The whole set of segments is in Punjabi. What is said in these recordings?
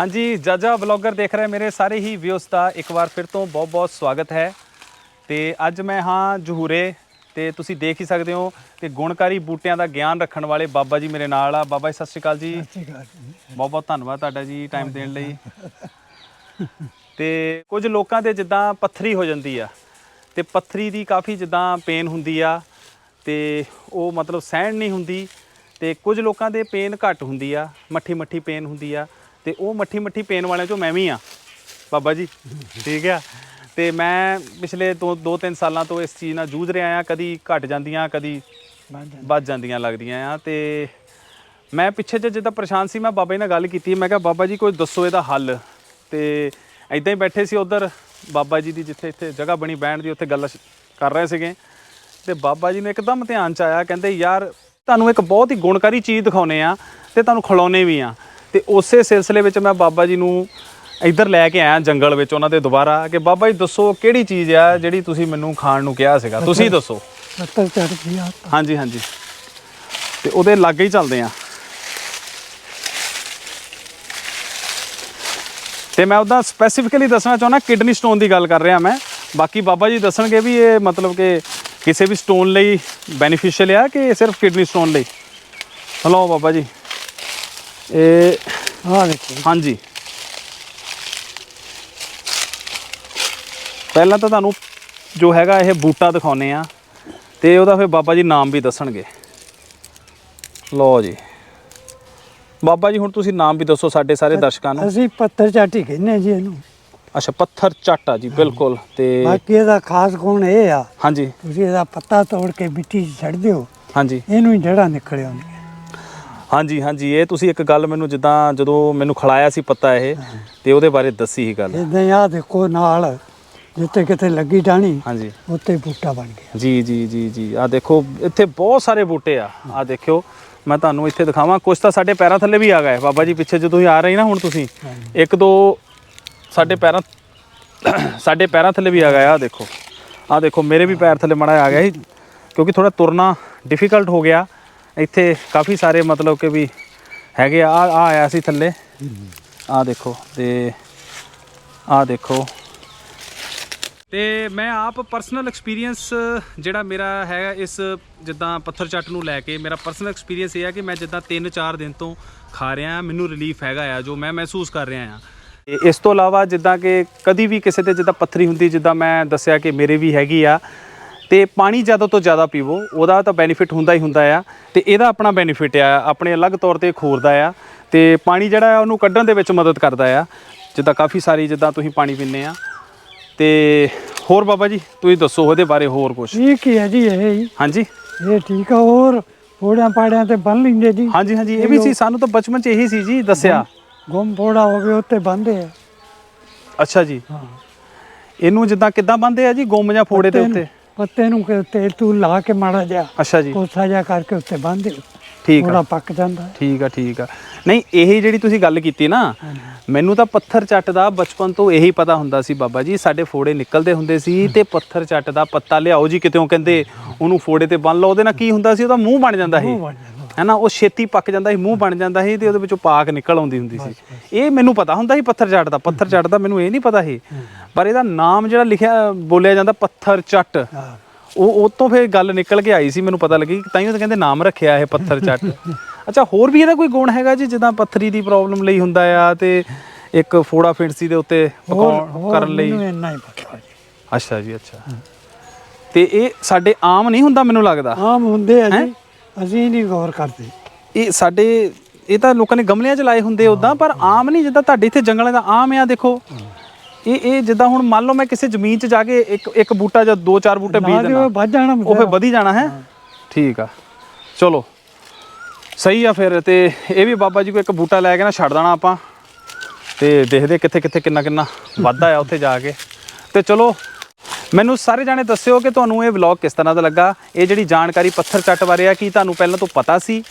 ਹਾਂਜੀ ਜਾਜਾ ਬਲੌਗਰ ਦੇਖ ਰਹੇ ਮੇਰੇ ਸਾਰੇ ਹੀ ਵਿਊਸ ਦਾ ਇੱਕ ਵਾਰ ਫਿਰ ਤੋਂ ਬਹੁਤ-ਬਹੁਤ ਸਵਾਗਤ ਹੈ। ਤੇ ਅੱਜ ਮੈਂ ਹਾਂ ਜਹੂਰੇ ਤੇ ਤੁਸੀਂ ਦੇਖ ਹੀ ਸਕਦੇ ਹੋ ਕਿ ਗੁਣਕਾਰੀ ਬੂਟਿਆਂ ਦਾ ਗਿਆਨ ਰੱਖਣ ਵਾਲੇ ਬਾਬਾ ਜੀ ਮੇਰੇ ਨਾਲ ਆ। ਬਾਬਾ ਜੀ ਸਤਿ ਸ਼੍ਰੀ ਅਕਾਲ ਜੀ। ਬਹੁਤ-ਬਹੁਤ ਧੰਨਵਾਦ ਤੁਹਾਡਾ ਜੀ ਟਾਈਮ ਦੇਣ ਲਈ। ਤੇ ਕੁਝ ਲੋਕਾਂ ਦੇ ਜਿੱਦਾਂ ਪੱਥਰੀ ਹੋ ਜਾਂਦੀ ਆ। ਤੇ ਪੱਥਰੀ ਦੀ ਕਾਫੀ ਜਿੱਦਾਂ ਪੇਨ ਹੁੰਦੀ ਆ। ਤੇ ਉਹ ਮਤਲਬ ਸਹਿਣ ਨਹੀਂ ਹੁੰਦੀ। ਤੇ ਕੁਝ ਲੋਕਾਂ ਦੇ ਪੇਨ ਘੱਟ ਹੁੰਦੀ ਆ। ਮੱਠੀ ਮੱਠੀ ਪੇਨ ਹੁੰਦੀ ਆ। ਤੇ ਉਹ ਮੱਠੀ ਮੱਠੀ ਪੇਨ ਵਾਲਿਆਂ ਚੋਂ ਮੈਂ ਵੀ ਆ ਬਾਬਾ ਜੀ ਠੀਕ ਆ? ਤੇ ਮੈਂ ਪਿਛਲੇ 2-3 ਸਾਲਾਂ ਤੋਂ ਇਸ ਚੀਜ਼ ਨਾਲ ਜੂਝ ਰਿਹਾ ਆ ਕਦੀ ਘਟ ਜਾਂਦੀਆਂ ਕਦੀ ਵੱਧ ਜਾਂਦੀਆਂ। ਲੱਗਦੀਆਂ ਆ ਤੇ ਮੈਂ ਪਿੱਛੇ ਜੇ ਜਿੱਦਾਂ ਪਰੇਸ਼ਾਨ ਸੀ ਮੈਂ ਬਾਬਾ ਜੀ ਨਾਲ ਗੱਲ ਕੀਤੀ ਮੈਂ ਕਿਹਾ ਬਾਬਾ ਜੀ ਕੋਈ ਦੱਸੋ ਇਹਦਾ ਹੱਲ। ਤੇ ਐਦਾਂ ਹੀ ਬੈਠੇ ਸੀ ਉਧਰ ਬਾਬਾ ਜੀ ਦੀ ਜਿੱਥੇ ਇੱਥੇ ਜਗ੍ਹਾ ਬਣੀ ਬੈਠਣ ਦੀ ਉੱਥੇ ਗੱਲ ਕਰ ਰਹੇ ਸੀਗੇ। ਤੇ ਬਾਬਾ ਜੀ ਨੇ ਇੱਕਦਮ ਧਿਆਨ ਚ ਆਇਆ ਕਹਿੰਦੇ ਯਾਰ ਤੁਹਾਨੂੰ ਇੱਕ ਬਹੁਤ ਹੀ ਗੁਣਕਾਰੀ ਚੀਜ਼ ਦਿਖਾਉਨੇ ਆ ਤੇ ਤੁਹਾਨੂੰ ਖਿਲਾਉਨੇ ਵੀ ਆ। ਤੇ ਉਸੇ ਸਿਲਸਿਲੇ ਵਿੱਚ ਮੈਂ ਬਾਬਾ ਜੀ ਨੂੰ ਇੱਧਰ ਲੈ ਕੇ ਆਇਆ ਜੰਗਲ ਵਿੱਚ ਉਹਨਾਂ ਦੇ ਦੁਬਾਰਾ ਕਿ ਬਾਬਾ ਜੀ ਦੱਸੋ ਕਿਹੜੀ ਚੀਜ਼ ਆ ਜਿਹੜੀ ਤੁਸੀਂ ਮੈਨੂੰ ਖਾਣ ਨੂੰ ਕਿਹਾ ਸੀਗਾ? ਤੁਸੀਂ ਦੱਸੋ। ਚੜ ਹਾਂਜੀ ਹਾਂਜੀ। ਤੇ ਉਹਦੇ ਲਾਗੇ ਹੀ ਚੱਲਦੇ ਆ। ਤੇ ਮੈਂ ਉਹਦਾ ਸਪੈਸੀਫਿਕਲੀ ਦੱਸਣਾ ਚਾਹੁੰਦਾ ਕਿਡਨੀ ਸਟੋਨ ਦੀ ਗੱਲ ਕਰ ਰਿਹਾ ਮੈਂ। ਬਾਕੀ ਬਾਬਾ ਜੀ ਦੱਸਣਗੇ ਵੀ ਇਹ ਮਤਲਬ ਕਿ ਕਿਸੇ ਵੀ ਸਟੋਨ ਲਈ ਬੈਨੀਫੀਸ਼ੀਅਲ ਆ ਕਿ ਸਿਰਫ ਕਿਡਨੀ ਸਟੋਨ ਲਈ? ਹਲੋ ਬਾਬਾ ਜੀ। ਇਹ ਆ ਦੇਖੋ। ਹਾਂਜੀ। ਪਹਿਲਾਂ ਤਾਂ ਤੁਹਾਨੂੰ ਜੋ ਹੈਗਾ ਇਹ ਬੂਟਾ ਦਿਖਾਉਨੇ ਆ ਤੇ ਉਹਦਾ ਫਿਰ ਬਾਬਾ ਜੀ ਨਾਮ ਵੀ ਦੱਸਣਗੇ। ਲਓ ਜੀ। ਬਾਬਾ ਜੀ ਹੁਣ ਤੁਸੀਂ ਨਾਮ ਵੀ ਦੱਸੋ ਸਾਡੇ ਸਾਰੇ ਦਰਸ਼ਕਾਂ ਨੂੰ। ਅਸੀਂ ਪੱਤਰ ਝਾਟੀ ਕਹਿੰਦੇ ਜੀ ਇਹਨੂੰ। ਅੱਛਾ ਪੱਥਰ ਚੱਟ ਜੀ ਬਿਲਕੁਲ। ਤੇ ਬਾਕੀ ਇਹਦਾ ਖਾਸ ਗੁਣ ਇਹ ਆ ਹਾਂਜੀ। ਤੁਸੀਂ ਇਹਦਾ ਪੱਤਾ ਤੋੜ ਕੇ ਮਿੱਟੀ 'ਚ ਛੱਡ ਦਿਓ। ਹਾਂਜੀ। ਇਹਨੂੰ ਹੀ ਜੜ੍ਹਾਂ ਨਿਕਲ ਆਉਂਦੀਆਂ। ਹਾਂਜੀ ਹਾਂਜੀ ਇਹ ਤੁਸੀਂ ਇੱਕ ਗੱਲ ਮੈਨੂੰ ਜਿੱਦਾਂ ਜਦੋਂ ਮੈਨੂੰ ਖਿਲਾਇਆ ਸੀ ਪਤਾ ਇਹ ਤੇ ਉਹਦੇ ਬਾਰੇ ਦੱਸੀ ਹੀ ਗੱਲ। ਇਦਾਂ ਆ ਦੇਖੋ ਨਾਲ ਜਿੱਥੇ ਕਿਤੇ ਲੱਗੀ ਟਾਣੀ ਹਾਂਜੀ। ਉੱਤੇ ਬੂਟਾ ਬਣ ਗਿਆ। ਜੀ ਜੀ ਜੀ ਜੀ ਆ ਦੇਖੋ ਇੱਥੇ ਬਹੁਤ ਸਾਰੇ ਬੂਟੇ ਆ। ਆ ਦੇਖਿਓ ਮੈਂ ਤੁਹਾਨੂੰ ਇੱਥੇ ਦਿਖਾਵਾਂ ਕੁਝ ਤਾਂ ਸਾਡੇ ਪੈਰਾਂ ਥੱਲੇ ਵੀ ਆ ਗਏ। ਬਾਬਾ ਜੀ ਪਿੱਛੇ ਜਦੋਂ ਆ ਰਹੇ ਨਾ ਹੁਣ ਤੁਸੀਂ ਇੱਕ ਦੋ ਸਾਡੇ ਪੈਰਾਂ ਸਾਡੇ ਪੈਰਾਂ ਥੱਲੇ ਵੀ ਆ ਗਏ ਆ ਦੇਖੋ। ਆ ਦੇਖੋ ਮੇਰੇ ਵੀ ਪੈਰ ਥੱਲੇ ਮੜਾ ਆ ਗਿਆ ਸੀ ਕਿਉਂਕਿ ਥੋੜਾ ਤੁਰਨਾ ਡਿਫਿਕਲਟ ਹੋ ਗਿਆ। ਇੱਥੇ ਕਾਫੀ ਸਾਰੇ ਮਤਲਬ ਕਿ ਵੀ ਹੈਗੇ ਆ। ਆ ਆਇਆ ਸੀ ਥੱਲੇ। ਆ ਦੇਖੋ ਤੇ ਆ ਦੇਖੋ। ਤੇ ਮੈਂ ਆਪ ਪਰਸਨਲ ਐਕਸਪੀਰੀਅੰਸ ਜਿਹੜਾ ਮੇਰਾ ਹੈ ਇਸ ਜਿੱਦਾਂ ਪੱਥਰ ਚੱਟ ਨੂੰ ਲੈ ਕੇ, ਮੇਰਾ ਪਰਸਨਲ ਐਕਸਪੀਰੀਅੰਸ ਇਹ ਹੈ ਕਿ ਮੈਂ ਜਿੱਦਾਂ 3-4 ਦਿਨ ਤੋਂ ਖਾ ਰਿਹਾ ਮੈਨੂੰ ਰਿਲੀਫ ਹੈਗਾ ਆ, ਜੋ ਮੈਂ ਮਹਿਸੂਸ ਕਰ ਰਿਹਾ ਹਾਂ। ਤੇ ਇਸ ਤੋਂ ਇਲਾਵਾ ਜਿੱਦਾਂ ਕਿ ਕਦੀ ਵੀ ਕਿਸੇ ਤੇ ਜਿੱਦਾਂ ਪੱਥਰੀ ਹੁੰਦੀ, ਜਿੱਦਾਂ ਮੈਂ ਦੱਸਿਆ ਕਿ ਮੇਰੇ ਵੀ ਹੈਗੀ ਆ ਤੇ ਪਾਣੀ ਜ਼ਿਆਦਾ ਤੋਂ ਜ਼ਿਆਦਾ ਪੀਵੋ ਉਹਦਾ ਤਾਂ ਬੈਨੀਫਿਟ ਹੁੰਦਾ ਹੀ ਹੁੰਦਾ ਆ। ਤੇ ਇਹਦਾ ਆਪਣਾ ਬੈਨੀਫਿਟ ਆ ਆਪਣੇ ਅਲੱਗ ਤੌਰ ਤੇ ਖੋਰਦਾ ਆ। ਤੇ ਪਾਣੀ ਜਿਹੜਾ ਆ ਉਹਨੂੰ ਕੱਢਣ ਦੇ ਵਿੱਚ ਮਦਦ ਕਰਦਾ ਆ। ਜਿੱਦਾਂ ਕਾਫੀ ਸਾਰੀ ਜਿੱਦਾਂ ਤੁਸੀਂ ਪਾਣੀ ਪੀਂਦੇ ਆ। ਤੇ ਹੋਰ ਬਾਬਾ ਜੀ ਤੁਸੀਂ ਦੱਸੋ ਉਹਦੇ ਬਾਰੇ ਹੋਰ ਕੁਝ ਠੀਕ ਹੀ ਹੈ ਜੀ ਇਹ? ਹੀ ਹਾਂਜੀ। ਇਹ ਠੀਕ ਆ ਹੋਰ? ਫੋੜਿਆਂ ਪਾੜਿਆਂ ਤੇ ਬੰਨ ਲੈਂਦੇ ਜੀ। ਹਾਂਜੀ ਹਾਂਜੀ ਇਹ ਵੀ ਸੀ ਸਾਨੂੰ ਤਾਂ ਬਚਪਨ ਚ ਇਹੀ ਸੀ ਜੀ ਦੱਸਿਆ। ਗੁੰਮ ਫੋੜਾ ਹੋਵੇ ਉੱਤੇ ਬੰਨਦੇ ਆ। ਅੱਛਾ ਜੀ। ਹਾਂ। ਇਹਨੂੰ ਜਿੱਦਾਂ ਕਿੱਦਾਂ ਬੰਦੇ ਆ ਜੀ ਗੁੰਮ ਜਾਂ ਫੋੜੇ ਦੇ ਉੱਤੇ? ਪੱਤੇ ਨੂੰ ਕਿ ਤੇਲ ਤੂਲ ਲਾ ਕੇ ਮਾੜਾ ਜਿਹਾ ਅੱਛਾ ਜੀ। ਕੋਸਾ ਜਿਹਾ ਕਰਕੇ ਉੱਤੇ ਬੰਨ੍ਹ ਦਿਓ ਠੀਕ ਥੋੜਾ ਆ ਪੱਕ ਜਾਂਦਾ। ਹੈ। ਠੀਕ ਆ ਠੀਕ ਆ। ਨਹੀਂ ਇਹ ਜਿਹੜੀ ਤੁਸੀਂ ਗੱਲ ਕੀਤੀ ਨਾ ਮੈਨੂੰ ਤਾਂ ਪੱਥਰ ਚੱਟ ਦਾ ਬਚਪਨ ਤੋਂ ਇਹੀ ਪਤਾ ਹੁੰਦਾ ਸੀ ਬਾਬਾ ਜੀ। ਸਾਡੇ ਫੋੜੇ ਨਿਕਲਦੇ ਹੁੰਦੇ ਸੀ ਤੇ ਪੱਥਰ ਚੱਟ ਦਾ ਪੱਤਾ ਲਿਆਓ ਜੀ ਕਿਤੇੋਂ ਕਹਿੰਦੇ ਉਹਨੂੰ ਫੋੜੇ ਤੇ ਬੰਨ ਲਓ। ਉਹਦੇ ਨਾਲ ਕੀ ਹੁੰਦਾ ਸੀ? ਉਹਦਾ ਮੂੰਹ ਬਣ ਜਾਂਦਾ ਸੀ। ਮੂੰਹ ਬਣ ਜਾਂਦਾ। ਹੈਨਾ ਉਹ ਛੇਤੀ ਪੱਕ ਜਾਂਦਾ ਸੀ ਮੂੰਹ ਬਣ ਜਾਂਦਾ ਸੀ ਤੇ ਉਹਦੇ ਵਿੱਚੋਂ ਪਾਕ ਨਿਕਲ ਆਉਂਦੀ ਹੁੰਦੀ ਸੀ। ਇਹ ਮੈਨੂੰ ਪਤਾ ਹੁੰਦਾ ਸੀ ਪੱਥਰ ਦਾ ਪੱਥਰ ਦਾ ਮੈਨੂੰ ਇਹ ਨਹੀਂ ਪਤਾ ਸੀ। ਪਰ ਇਹਦਾ ਨਾਮ ਜਿਹੜਾ ਲਿਖਿਆ ਬੋਲਿਆ ਜਾਂਦਾ ਪੱਥਰ ਚੱਟ। ਉਹ ਉਹ ਤੋਂ ਫਿਰ ਗੱਲ ਨਿਕਲ ਕੇ ਆਈ ਸੀ ਮੈਨੂੰ ਪਤਾ ਲੱਗੀ ਤਾਂ ਹੀ ਉਹ ਕਹਿੰਦੇ ਨਾਮ ਰੱਖਿਆ ਇਹ ਪੱਥਰ ਚੱਟ। ਅੱਛਾ ਹੋਰ ਵੀ ਇਹਦਾ ਕੋਈ ਗੁਣ ਹੈਗਾ ਜੀ ਜਿੱਦਾਂ ਪੱਥਰੀ ਦੀ ਪ੍ਰੋਬਲਮ ਲਈ ਹੁੰਦਾ ਆ ਤੇ ਇੱਕ ਫੋੜਾ ਫਿੰਸੀ ਦੇ ਉੱਤੇ ਪਕਾਉਣ ਕਰਨ ਲਈ? ਮੈਨੂੰ ਇੰਨਾ ਹੀ ਪਤਾ ਜੀ। ਅੱਛਾ ਜੀ ਅੱਛਾ। ਤੇ ਇਹ ਸਾਡੇ ਆਮ ਨਹੀਂ ਹੁੰਦਾ ਮੈਨੂੰ ਲੱਗਦਾ? ਆਮ ਹੁੰਦੇ ਆ ਜੀ। ਅਸੀਂ ਨਹੀਂ ਗੌਰ ਕਰਦੇ। ਇਹ ਸਾਡੇ ਇਹ ਤਾਂ ਲੋਕਾਂ ਨੇ ਗਮਲਿਆਂ 'ਚ ਲਾਏ ਹੁੰਦੇ ਉਦਾਂ ਪਰ ਆਮ ਨਹੀਂ ਜਿੱਦਾਂ ਤੁਹਾਡੇ ਇੱਥੇ ਜੰਗਲਾਂ ਦਾ ਆਮ ਆ ਦੇਖੋ। ਇਹ ਇਹ ਜਿੱਦਾਂ ਹੁਣ ਮੰਨ ਲਓ ਮੈਂ ਕਿਸੇ ਜ਼ਮੀਨ 'ਚ ਜਾ ਕੇ ਇੱਕ ਇੱਕ ਬੂਟਾ ਜਾਂ ਦੋ ਚਾਰ ਬੂਟੇ ਬੀਜ ਦੇਣਾ ਵੱਧ ਜਾਣਾ ਉਹ ਫੇ ਵਧੀ ਜਾਣਾ ਹੈ। ਠੀਕ ਆ। ਚਲੋ। ਸਹੀ ਆ ਫਿਰ ਤੇ ਇਹ ਵੀ ਬਾਬਾ ਜੀ ਕੋ ਇੱਕ ਬੂਟਾ ਲੈ ਕੇ ਨਾ ਛੱਡ ਦੇਣਾ ਆਪਾਂ। ਤੇ ਦੇਖਦੇ ਕਿੱਥੇ ਕਿੱਥੇ ਕਿੰਨਾ ਕਿੰਨਾ ਵੱਧਦਾ ਆ ਉੱਥੇ ਜਾ ਕੇ। ਤੇ ਚਲੋ ਮੈਨੂੰ ਸਾਰੇ ਜਾਣੇ ਦੱਸਿਓ ਕਿ ਤੁਹਾਨੂੰ ਇਹ ਵਲੌਗ ਕਿਸ ਤਰ੍ਹਾਂ ਦਾ ਲੱਗਾ? ਇਹ ਜਿਹੜੀ ਜਾਣਕਾਰੀ ਪੱਥਰ ਚੱਟ ਬਾਰੇ ਆ ਕੀ ਤੁਹਾਨੂੰ ਪਹਿਲਾਂ ਤੋਂ ਪਤਾ ਸੀ?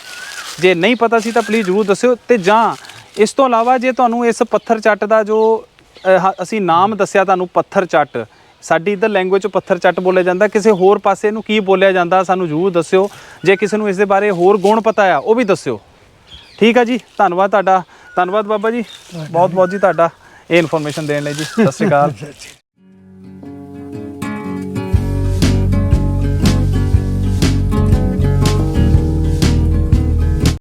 ਜੇ ਨਹੀਂ ਪਤਾ ਸੀ ਤਾਂ ਪਲੀਜ਼ ਜਰੂਰ ਦੱਸਿਓ ਤੇ ਜਾਂ ਇਸ ਤੋਂ ਇਲਾਵਾ ਜੇ ਤੁਹਾਨੂੰ ਇਸ ਪੱਥਰ ਚੱਟ ਦਾ ਜੋ ਅਸੀਂ ਨਾਮ ਦੱਸਿਆ ਤੁਹਾਨੂੰ ਪੱਥਰ ਚੱਟ ਸਾਡੀ ਇਧਰ ਲੈਂਗੁਏਜ ਚ ਪੱਥਰ ਚੱਟ ਬੋਲਿਆ ਜਾਂਦਾ ਕਿਸੇ ਹੋਰ ਪਾਸੇ ਨੂੰ ਕੀ ਬੋਲਿਆ ਜਾਂਦਾ ਸਾਨੂੰ ਜਰੂਰ ਦੱਸਿਓ। ਜੇ ਕਿਸੇ ਨੂੰ ਇਸ ਦੇ ਬਾਰੇ ਹੋਰ ਗੁਣ ਪਤਾ ਆ ਉਹ ਵੀ ਦੱਸਿਓ। ਠੀਕ ਆ ਜੀ? ਧੰਨਵਾਦ ਤੁਹਾਡਾ। ਧੰਨਵਾਦ ਬਾਬਾ ਜੀ। ਬਹੁਤ ਬਹੁਤ ਜੀ ਤੁਹਾਡਾ ਇਹ ਇਨਫੋਰਮੇਸ਼ਨ ਦੇਣ ਲਈ ਜੀ। ਸਤਿ ਸ਼੍ਰੀ ਅਕਾਲ।